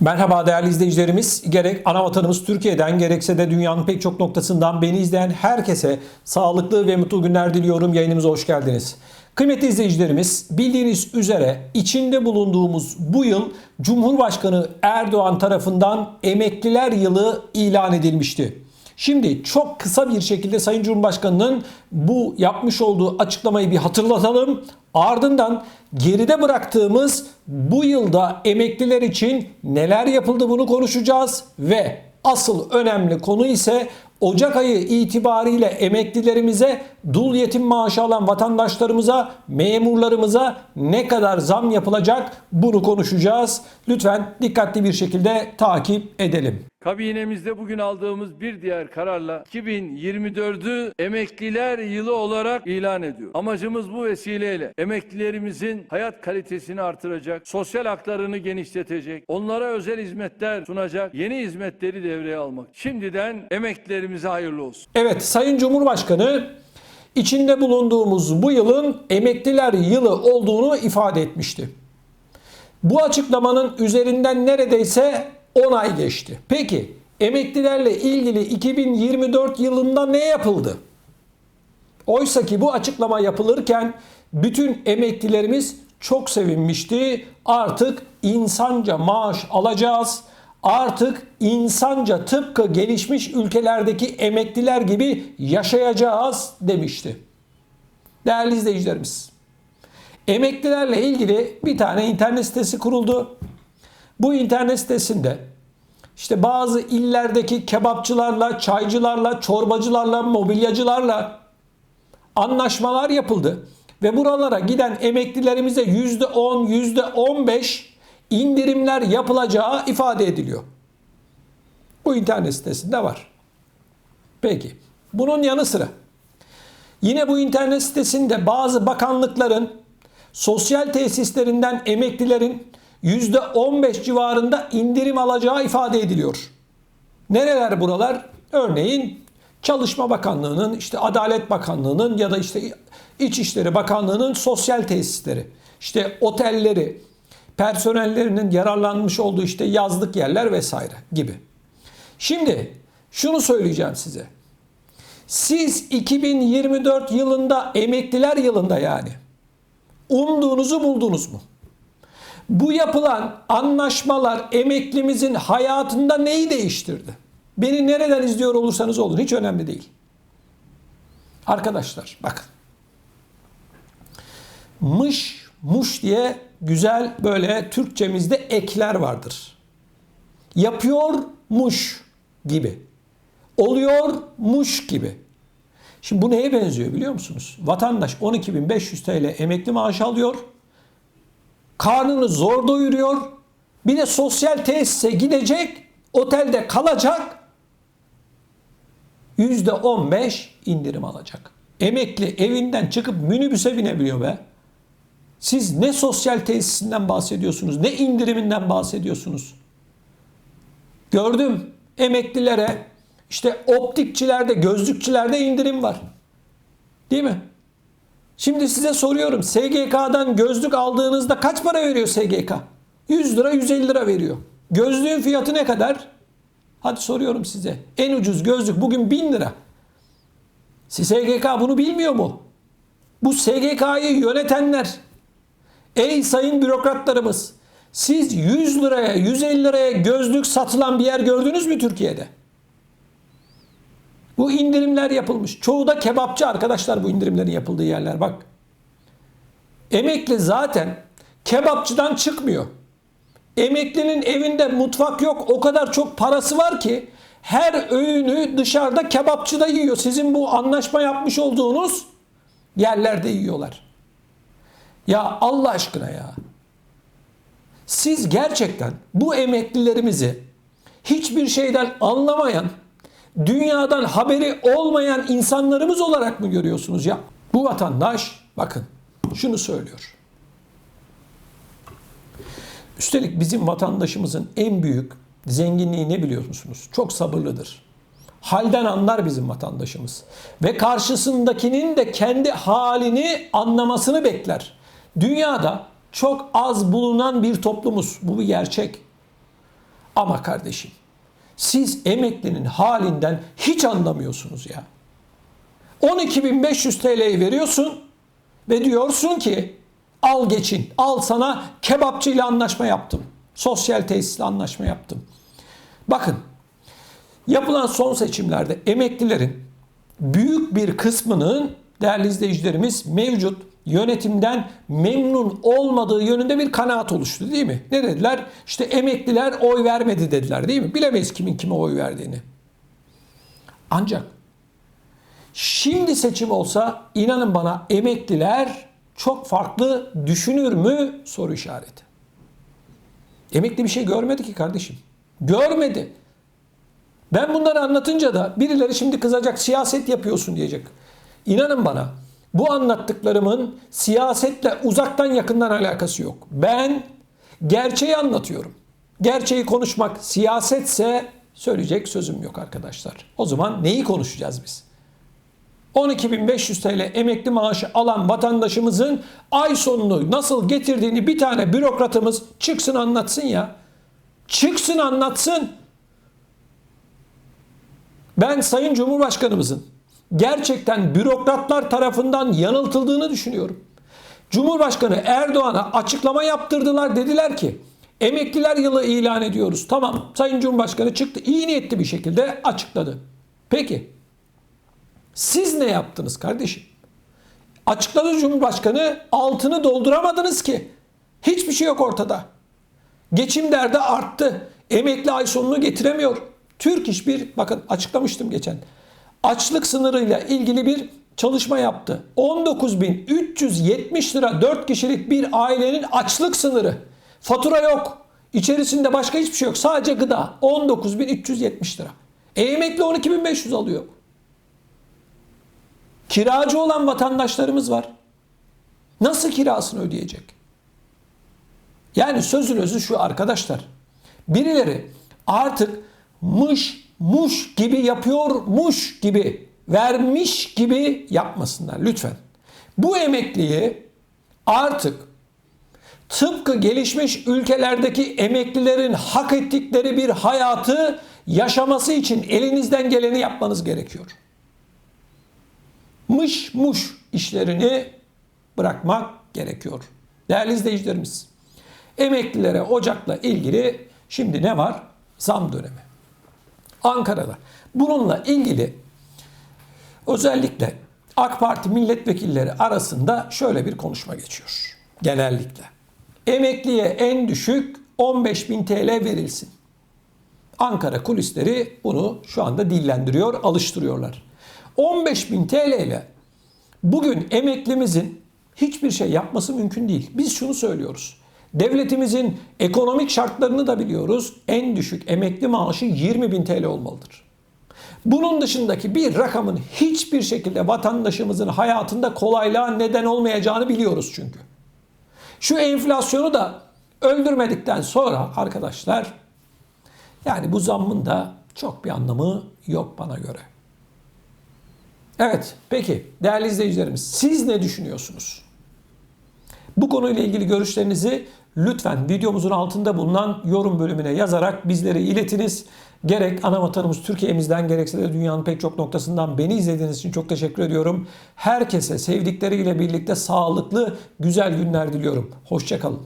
Merhaba değerli izleyicilerimiz. Gerek ana vatanımız Türkiye'den gerekse de dünyanın pek çok noktasından beni izleyen herkese sağlıklı ve mutlu günler diliyorum. Yayınımıza hoş geldiniz. Kıymetli izleyicilerimiz bildiğiniz üzere içinde bulunduğumuz bu yıl Cumhurbaşkanı Erdoğan tarafından Emekliler Yılı ilan edilmişti. Şimdi çok kısa bir şekilde Sayın Cumhurbaşkanı'nın bu yapmış olduğu açıklamayı bir hatırlatalım. Ardından geride bıraktığımız bu yılda emekliler için neler yapıldı bunu konuşacağız ve asıl önemli konu ise Ocak ayı itibariyle emeklilerimize dul yetim maaşı alan vatandaşlarımıza, memurlarımıza ne kadar zam yapılacak bunu konuşacağız. Lütfen dikkatli bir şekilde takip edelim. Kabinemizde bugün aldığımız bir diğer kararla 2024'ü emekliler yılı olarak ilan ediyor. Amacımız bu vesileyle emeklilerimizin hayat kalitesini artıracak, sosyal haklarını genişletecek, onlara özel hizmetler sunacak, yeni hizmetleri devreye almak. Şimdiden emeklilerimize hayırlı olsun. Evet Sayın Cumhurbaşkanı içinde bulunduğumuz bu yılın emekliler yılı olduğunu ifade etmişti. Bu açıklamanın üzerinden neredeyse 10 ay geçti. Peki emeklilerle ilgili 2024 yılında ne yapıldı? Oysa ki bu açıklama yapılırken bütün emeklilerimiz çok sevinmişti. Artık insanca maaş alacağız. Artık insanca tıpkı gelişmiş ülkelerdeki emekliler gibi yaşayacağız demişti. Değerli izleyicilerimiz, emeklilerle ilgili bir tane internet sitesi kuruldu. Bu internet sitesinde işte bazı illerdeki kebapçılarla, çaycılarla, çorbacılarla, mobilyacılarla anlaşmalar yapıldı. Ve buralara giden emeklilerimize %10, %15 indirimler yapılacağı ifade ediliyor. Bu internet sitesinde var. Peki. Bunun yanı sıra yine bu internet sitesinde bazı bakanlıkların sosyal tesislerinden emeklilerin %15 civarında indirim alacağı ifade ediliyor. Nereler buralar? Örneğin Çalışma Bakanlığı'nın, işte Adalet Bakanlığı'nın ya da işte İçişleri Bakanlığı'nın sosyal tesisleri, işte otelleri, personellerinin yararlanmış olduğu işte yazlık yerler vesaire gibi. Şimdi şunu söyleyeceğim size. Siz 2024 yılında emekliler yılında yani umduğunuzu buldunuz mu? Bu yapılan anlaşmalar emeklimizin hayatında neyi değiştirdi? Beni nereden izliyor olursanız olun hiç önemli değil. Arkadaşlar bakın. Mış, muş diye güzel böyle Türkçemizde ekler vardır. Yapıyormuş gibi. Oluyormuş gibi. Şimdi bu neye benziyor biliyor musunuz? Vatandaş 12.500 TL emekli maaşı alıyor. Karnını zor doyuruyor. Bir de sosyal tesise gidecek, otelde kalacak. %15 indirim alacak. Emekli evinden çıkıp minibüse binebiliyor be. Siz ne sosyal tesisinden bahsediyorsunuz, ne indiriminden bahsediyorsunuz? Gördüm emeklilere işte optikçilerde, gözlükçülerde indirim var. Değil mi? Şimdi size soruyorum. SGK'dan gözlük aldığınızda kaç para veriyor SGK? 100 lira, 150 lira veriyor. Gözlüğün fiyatı ne kadar? Hadi soruyorum size. En ucuz gözlük bugün 1000 lira. SGK bunu bilmiyor mu? Bu SGK'yı yönetenler, ey sayın bürokratlarımız, siz 100 liraya, 150 liraya gözlük satılan bir yer gördünüz mü Türkiye'de? Bu indirimler yapılmış. Çoğu da kebapçı arkadaşlar bu indirimlerin yapıldığı yerler bak. Emekli zaten kebapçıdan çıkmıyor. Emeklinin evinde mutfak yok. O kadar çok parası var ki her öğünü dışarıda kebapçıda yiyor. Sizin bu anlaşma yapmış olduğunuz yerlerde yiyorlar. Ya Allah aşkına ya. Siz gerçekten bu emeklilerimizi hiçbir şeyden anlamayan, dünyadan haberi olmayan insanlarımız olarak mı görüyorsunuz ya? Bu vatandaş bakın şunu söylüyor. Üstelik bizim vatandaşımızın en büyük zenginliği ne biliyor musunuz? Çok sabırlıdır. Halden anlar bizim vatandaşımız. Ve karşısındakinin de kendi halini anlamasını bekler. Dünyada çok az bulunan bir toplumuz. Bu bir gerçek. Ama kardeşim siz emeklinin halinden hiç anlamıyorsunuz ya. 12.500 TL'yi veriyorsun ve diyorsun ki al geçin. Al sana kebapçı ile anlaşma yaptım. Sosyal tesisle anlaşma yaptım. Bakın yapılan son seçimlerde emeklilerin büyük bir kısmının değerli izleyicilerimiz mevcut yönetimden memnun olmadığı yönünde bir kanaat oluştu değil mi? Ne dediler? İşte emekliler oy vermedi dediler değil mi? Bilemeyiz kimin kime oy verdiğini. Ancak şimdi seçim olsa inanın bana emekliler çok farklı düşünür mü soru işareti. Emekli bir şey görmedi ki kardeşim. Görmedi. Ben bunları anlatınca da birileri şimdi kızacak siyaset yapıyorsun diyecek. İnanın bana bu anlattıklarımın siyasetle uzaktan yakından alakası yok. Ben gerçeği anlatıyorum. Gerçeği konuşmak siyasetse söyleyecek sözüm yok arkadaşlar. O zaman neyi konuşacağız biz? 12.500 TL emekli maaşı alan vatandaşımızın ay sonunu nasıl getirdiğini bir tane bürokratımız çıksın anlatsın ya. Çıksın anlatsın. Ben Sayın Cumhurbaşkanımızın gerçekten bürokratlar tarafından yanıltıldığını düşünüyorum. Cumhurbaşkanı Erdoğan'a açıklama yaptırdılar. Dediler ki emekliler yılı ilan ediyoruz. Tamam Sayın Cumhurbaşkanı çıktı iyi niyetli bir şekilde açıkladı. Peki siz ne yaptınız kardeşim? Açıkladı Cumhurbaşkanı altını dolduramadınız ki. Hiçbir şey yok ortada. Geçim derdi arttı. Emekli ay sonunu getiremiyor. Türk İş bir bakın açıklamıştım geçen. Açlık sınırıyla ilgili bir çalışma yaptı. 19.370 lira 4 kişilik bir ailenin açlık sınırı. Fatura yok. İçerisinde başka hiçbir şey yok. Sadece gıda. 19.370 lira. E emekli 12.500 alıyor. Kiracı olan vatandaşlarımız var. Nasıl kirasını ödeyecek? Yani sözün özü şu arkadaşlar. Birileri artık mış muş gibi yapıyormuş gibi vermiş gibi yapmasınlar lütfen. Bu emekliyi artık tıpkı gelişmiş ülkelerdeki emeklilerin hak ettikleri bir hayatı yaşaması için elinizden geleni yapmanız gerekiyor. Mış muş işlerini bırakmak gerekiyor. Değerli izleyicilerimiz, emeklilere Ocak'la ilgili şimdi ne var? Zam dönemi. Ankara'da. Bununla ilgili özellikle AK Parti milletvekilleri arasında şöyle bir konuşma geçiyor. Genellikle. Emekliye en düşük 15.000 TL verilsin. Ankara kulisleri bunu şu anda dillendiriyor, alıştırıyorlar. 15.000 TL ile bugün emeklimizin hiçbir şey yapması mümkün değil. Biz şunu söylüyoruz. Devletimizin ekonomik şartlarını da biliyoruz. En düşük emekli maaşı 20 bin TL olmalıdır. Bunun dışındaki bir rakamın hiçbir şekilde vatandaşımızın hayatında kolaylığa neden olmayacağını biliyoruz çünkü. Şu enflasyonu da öldürmedikten sonra arkadaşlar yani bu zammın da çok bir anlamı yok bana göre. Evet peki değerli izleyicilerimiz siz ne düşünüyorsunuz? Bu konuyla ilgili görüşlerinizi lütfen videomuzun altında bulunan yorum bölümüne yazarak bizlere iletiniz. Gerek ana vatanımız Türkiye'mizden gerekse de dünyanın pek çok noktasından beni izlediğiniz için çok teşekkür ediyorum. Herkese sevdikleriyle birlikte sağlıklı, güzel günler diliyorum. Hoşçakalın.